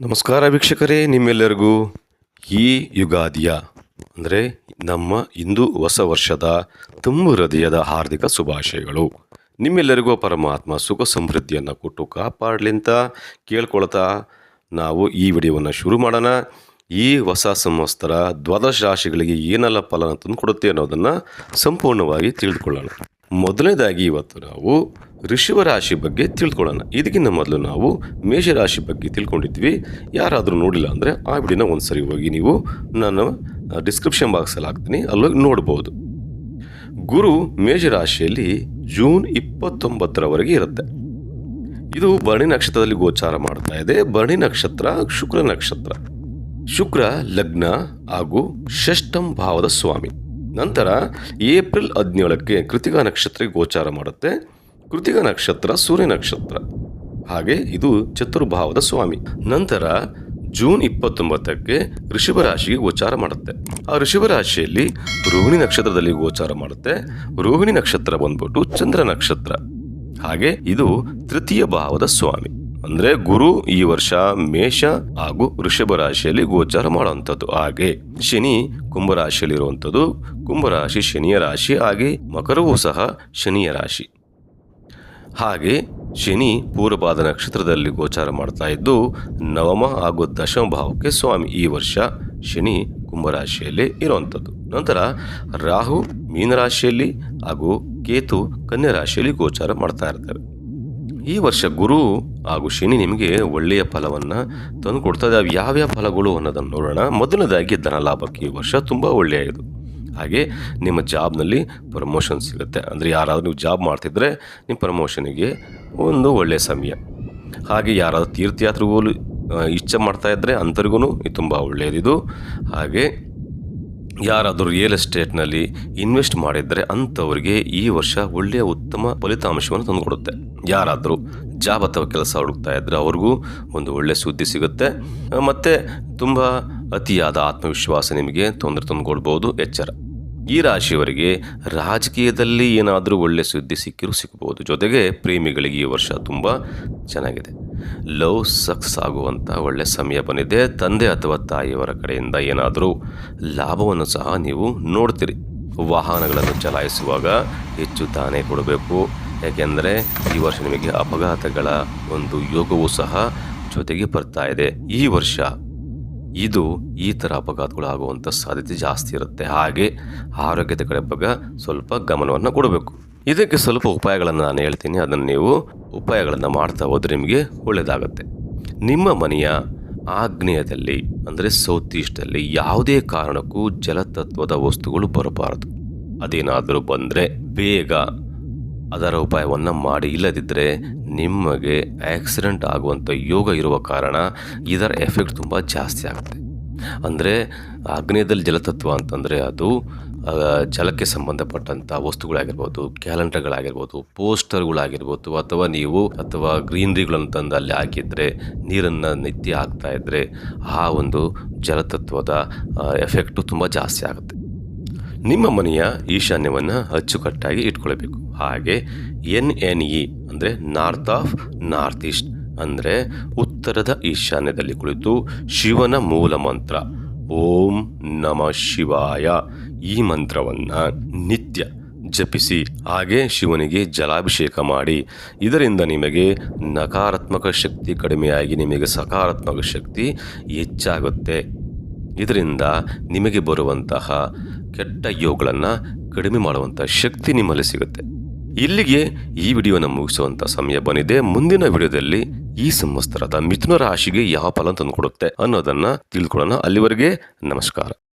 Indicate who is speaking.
Speaker 1: ನಮಸ್ಕಾರ ವೀಕ್ಷಕರೇ, ನಿಮ್ಮೆಲ್ಲರಿಗೂ ಈ ಯುಗಾದಿಯ, ಅಂದರೆ ನಮ್ಮ ಹಿಂದೂ ಹೊಸ ವರ್ಷದ ತುಂಬು ಹೃದಯದ ಹಾರ್ದಿಕ ಶುಭಾಶಯಗಳು. ನಿಮ್ಮೆಲ್ಲರಿಗೂ ಪರಮಾತ್ಮ ಸುಖ ಸಮೃದ್ಧಿಯನ್ನು ಕೊಟ್ಟು ಕಾಪಾಡ್ಲಿಂತ ಕೇಳ್ಕೊಳ್ತಾ ನಾವು ಈ ವಿಡಿಯೋವನ್ನು ಶುರು ಮಾಡೋಣ. ಈ ಹೊಸ ಸಂವತ್ಸರ ದ್ವಾದಶ ರಾಶಿಗಳಿಗೆ ಏನೆಲ್ಲ ಫಲನ ತಂದುಕೊಡುತ್ತೆ ಅನ್ನೋದನ್ನು ಸಂಪೂರ್ಣವಾಗಿ ತಿಳಿದುಕೊಳ್ಳೋಣ. ಮೊದಲನೇದಾಗಿ ಇವತ್ತು ನಾವು ಋಷಭ ರಾಶಿ ಬಗ್ಗೆ ತಿಳ್ಕೊಳ್ಳೋಣ. ಇದಕ್ಕಿಂತ ಮೊದಲು ನಾವು ಮೇಷರಾಶಿ ಬಗ್ಗೆ ತಿಳ್ಕೊಂಡಿದ್ವಿ. ಯಾರಾದರೂ ನೋಡಿಲ್ಲ ಅಂದರೆ ಆ ವಿಡಿಯೋನ ಒಂದ್ಸರಿ ಹೋಗಿ ನೀವು ನಾನು ಡಿಸ್ಕ್ರಿಪ್ಷನ್ ಬಾಕ್ಸಲ್ಲಿ ಹಾಕ್ತೀನಿ. ಅಲ್ಲೋಗಿ ನೋಡ್ಬೋದು. ಗುರು ಮೇಷರಾಶಿಯಲ್ಲಿ ಜೂನ್ ಇಪ್ಪತ್ತೊಂಬತ್ತರವರೆಗೆ ಇರುತ್ತೆ. ಇದು ಭರಣಿ ನಕ್ಷತ್ರದಲ್ಲಿ ಗೋಚಾರ ಮಾಡ್ತಾ ಇದೆ. ಭರಣಿ ನಕ್ಷತ್ರ, ಶುಕ್ರ ನಕ್ಷತ್ರ. ಶುಕ್ರ ಲಗ್ನ ಹಾಗೂ ಷಷ್ಠಂ ಭಾವದ ಸ್ವಾಮಿ. ನಂತರ ಏಪ್ರಿಲ್ ಹದಿನೇಳಕ್ಕೆ ಕೃತಿಕಾ ನಕ್ಷತ್ರಕ್ಕೆ ಗೋಚಾರ ಮಾಡುತ್ತೆ. ಕೃತಿಕಾ ನಕ್ಷತ್ರ ಸೂರ್ಯ ನಕ್ಷತ್ರ. ಹಾಗೆ ಇದು ಚತುರ್ಭಾವದ ಸ್ವಾಮಿ. ನಂತರ ಜೂನ್ ಇಪ್ಪತ್ತೊಂಬತ್ತಕ್ಕೆ ಋಷಭ ರಾಶಿಗೆ ಗೋಚಾರ ಮಾಡುತ್ತೆ. ಆ ಋಷಭ ರಾಶಿಯಲ್ಲಿ ರೋಹಿಣಿ ನಕ್ಷತ್ರದಲ್ಲಿ ಗೋಚಾರ ಮಾಡುತ್ತೆ. ರೋಹಿಣಿ ನಕ್ಷತ್ರ ಬಂದ್ಬಿಟ್ಟು ಚಂದ್ರ ನಕ್ಷತ್ರ. ಹಾಗೆ ಇದು ತೃತೀಯ ಭಾವದ ಸ್ವಾಮಿ. ಅಂದ್ರೆ ಗುರು ಈ ವರ್ಷ ಮೇಷ ಹಾಗೂ ವೃಷಭ ರಾಶಿಯಲ್ಲಿ ಗೋಚಾರ ಮಾಡುವಂಥದ್ದು. ಹಾಗೆ ಶನಿ ಕುಂಭರಾಶಿಯಲ್ಲಿರುವಂಥದ್ದು ಕುಂಭರಾಶಿ ಶನಿಯ ರಾಶಿ, ಹಾಗೆ ಮಕರವೂ ಸಹ ಶನಿಯ ರಾಶಿ. ಹಾಗೆ ಶನಿ ಪೂರ್ವಪಾದ ನಕ್ಷತ್ರದಲ್ಲಿ ಗೋಚಾರ ಮಾಡ್ತಾ ಇದ್ದು, ನವಮ ಹಾಗೂ ದಶಮ ಭಾವಕ್ಕೆ ಸ್ವಾಮಿ ಈ ವರ್ಷ ಶನಿ ಕುಂಭರಾಶಿಯಲ್ಲಿ ಇರುವಂಥದ್ದು. ನಂತರ ರಾಹು ಮೀನರಾಶಿಯಲ್ಲಿ ಹಾಗೂ ಕೇತು ಕನ್ಯಾ ರಾಶಿಯಲ್ಲಿ ಗೋಚಾರ ಮಾಡ್ತಾ ಇರ್ತಾರೆ. ಈ ವರ್ಷ ಗುರು ಹಾಗೂ ಶನಿ ನಿಮಗೆ ಒಳ್ಳೆಯ ಫಲವನ್ನು ತಂದು ಕೊಡ್ತಾ ಇದ್ದಾವೆ ಯಾವ್ಯಾವ ಫಲಗಳು ಅನ್ನೋದನ್ನು ನೋಡೋಣ. ಮೊದಲನೇದಾಗಿ ಧನ ಲಾಭಕ್ಕೆ ಈ ವರ್ಷ ತುಂಬ ಒಳ್ಳೆಯದು. ಹಾಗೆ ನಿಮ್ಮ ಜಾಬ್ನಲ್ಲಿ ಪ್ರಮೋಷನ್ ಸಿಗುತ್ತೆ. ಅಂದರೆ ಯಾರಾದರೂ ನೀವು ಜಾಬ್ ಮಾಡ್ತಿದ್ರೆ ನಿಮ್ಮ ಪ್ರಮೋಷನಿಗೆ ಒಂದು ಒಳ್ಳೆಯ ಸಮಯ. ಹಾಗೆ ಯಾರಾದರೂ ತೀರ್ಥಯಾತ್ರೆಗೂ ಇಚ್ಛೆ ಮಾಡ್ತಾ ಇದ್ದರೆ ಅಂಥವ್ರಿಗೂ ಇದು ತುಂಬ ಒಳ್ಳೆಯದಿದು. ಹಾಗೆ ಯಾರಾದರೂ ರಿಯಲ್ ಎಸ್ಟೇಟ್ನಲ್ಲಿ ಇನ್ವೆಸ್ಟ್ ಮಾಡಿದರೆ ಅಂತವರಿಗೆ ಈ ವರ್ಷ ಒಳ್ಳೆಯ ಉತ್ತಮ ಫಲಿತಾಂಶವನ್ನು ತಂದುಕೊಡುತ್ತೆ. ಯಾರಾದರೂ ಜಾಬ್ ಅಥವಾ ಕೆಲಸ ಹುಡುಕ್ತಾ ಇದ್ದರೆ ಅವ್ರಿಗೂ ಒಂದು ಒಳ್ಳೆಯ ಸುದ್ದಿ ಸಿಗುತ್ತೆ. ಮತ್ತೆ ತುಂಬ ಅತಿಯಾದ ಆತ್ಮವಿಶ್ವಾಸ ನಿಮಗೆ ತೊಂದರೆ ತಂದುಕೊಡ್ಬೋದು, ಎಚ್ಚರ. ಈ ರಾಶಿಯವರಿಗೆ ರಾಜಕೀಯದಲ್ಲಿ ಏನಾದರೂ ಒಳ್ಳೆ ಸುದ್ದಿ ಸಿಕ್ಕಿರೂ ಸಿಗ್ಬೋದು. ಜೊತೆಗೆ ಪ್ರೇಮಿಗಳಿಗೆ ಈ ವರ್ಷ ತುಂಬ ಚೆನ್ನಾಗಿದೆ. ಲವ್ ಸಕ್ಸ್ ಆಗುವಂಥ ಒಳ್ಳೆಯ ಸಮಯ ಬಂದಿದೆ. ತಂದೆ ಅಥವಾ ತಾಯಿಯವರ ಕಡೆಯಿಂದ ಏನಾದರೂ ಲಾಭವನ್ನು ಸಹ ನೀವು ನೋಡ್ತೀರಿ. ವಾಹನಗಳನ್ನು ಚಲಾಯಿಸುವಾಗ ಹೆಚ್ಚು ತಾನೇ ಕೊಡಬೇಕು. ಯಾಕೆಂದರೆ ಈ ವರ್ಷ ನಿಮಗೆ ಅಪಘಾತಗಳ ಒಂದು ಯೋಗವೂ ಸಹ ಜೊತೆಗೆ ಬರ್ತಾ ಇದೆ. ಈ ವರ್ಷ ಇದು ಈ ಥರ ಅಪಘಾತಗಳು ಆಗುವಂಥ ಸಾಧ್ಯತೆ ಜಾಸ್ತಿ ಇರುತ್ತೆ. ಹಾಗೆ ಆರೋಗ್ಯದ ಕಡೆ ಬಗ್ಗೆ ಸ್ವಲ್ಪ ಗಮನವನ್ನು ಕೊಡಬೇಕು. ಇದಕ್ಕೆ ಸ್ವಲ್ಪ ಉಪಾಯಗಳನ್ನು ನಾನು ಹೇಳ್ತೀನಿ. ಅದನ್ನು ನೀವು ಉಪಾಯಗಳನ್ನು ಮಾಡ್ತಾ ಹೋದ್ರೆ ನಿಮಗೆ ಒಳ್ಳೆಯದಾಗತ್ತೆ. ನಿಮ್ಮ ಮನೆಯ ಆಗ್ನೇಯದಲ್ಲಿ, ಅಂದರೆ ಸೌತ್ ಈಸ್ಟಲ್ಲಿ ಯಾವುದೇ ಕಾರಣಕ್ಕೂ ಜಲತತ್ವದ ವಸ್ತುಗಳು ಬರಬಾರದು. ಅದೇನಾದರೂ ಬಂದರೆ ಬೇಗ ಅದರ ಉಪಾಯವನ್ನು ಮಾಡಿ. ಇಲ್ಲದಿದ್ದರೆ ನಿಮಗೆ ಆಕ್ಸಿಡೆಂಟ್ ಆಗುವಂಥ ಯೋಗ ಇರುವ ಕಾರಣ ಇದರ ಎಫೆಕ್ಟ್ ತುಂಬ ಜಾಸ್ತಿ ಆಗುತ್ತೆ. ಅಂದರೆ ಆಗ್ನೇಯದಲ್ಲಿ ಜಲತತ್ವ ಅಂತಂದರೆ ಅದು ಜಲಕ್ಕೆ ಸಂಬಂಧಪಟ್ಟಂಥ ವಸ್ತುಗಳಾಗಿರ್ಬೋದು, ಕ್ಯಾಲೆಂಡರ್ಗಳಾಗಿರ್ಬೋದು, ಪೋಸ್ಟರ್ಗಳಾಗಿರ್ಬೋದು, ಅಥವಾ ನೀವು ಅಥವಾ ಗ್ರೀನರಿಗಳನ್ನು ತಂದು ಅಲ್ಲಿ ಹಾಕಿದರೆ, ನೀರನ್ನು ನಿತ್ಯ ಹಾಕ್ತಾ ಇದ್ದರೆ ಆ ಒಂದು ಜಲತತ್ವದ ಎಫೆಕ್ಟು ತುಂಬ ಜಾಸ್ತಿ ಆಗುತ್ತೆ. ನಿಮ್ಮ ಮನೆಯ ಈಶಾನ್ಯವನ್ನು ಅಚ್ಚುಕಟ್ಟಾಗಿ ಇಟ್ಕೊಳ್ಬೇಕು. ಹಾಗೆ ಎನ್ ಎನ್ ಇ ಅಂದರೆ ನಾರ್ತ್ ಆಫ್ ನಾರ್ತ್ ಈಸ್ಟ್ ಅಂದರೆ ಉತ್ತರದ ಈಶಾನ್ಯದಲ್ಲಿ ಕುಳಿತು ಶಿವನ ಮೂಲ ಮಂತ್ರ, ಓಂ ನಮ ಶಿವಾಯ. ಈ ಮಂತ್ರವನ್ನು ನಿತ್ಯ ಜಪಿಸಿ ಹಾಗೆ ಶಿವನಿಗೆ ಜಲಾಭಿಷೇಕ ಮಾಡಿ. ಇದರಿಂದ ನಿಮಗೆ ನಕಾರಾತ್ಮಕ ಶಕ್ತಿ ಕಡಿಮೆಯಾಗಿ ನಿಮಗೆ ಸಕಾರಾತ್ಮಕ ಶಕ್ತಿ ಹೆಚ್ಚಾಗುತ್ತೆ. ಇದರಿಂದ ನಿಮಗೆ ಬರುವಂತಹ ಕೆಟ್ಟ ಯೋಗಗಳನ್ನು ಕಡಿಮೆ ಮಾಡುವಂಥ ಶಕ್ತಿ ನಿಮ್ಮಲ್ಲಿ ಸಿಗುತ್ತೆ. ಇಲ್ಲಿಗೆ ಈ ವಿಡಿಯೋನ ಮುಗಿಸುವಂಥ ಸಮಯ ಬಂದಿದೆ. ಮುಂದಿನ ವಿಡಿಯೋದಲ್ಲಿ ಈ ಸಂವತ್ಸರದ ಮಿಥುನ ರಾಶಿಗೆ ಯಾವ ಫಲ ತಂದುಕೊಡುತ್ತೆ ಅನ್ನೋದನ್ನು ತಿಳ್ಕೊಳ್ಳೋಣ ಅಲ್ಲಿವರೆಗೆ. ನಮಸ್ಕಾರ.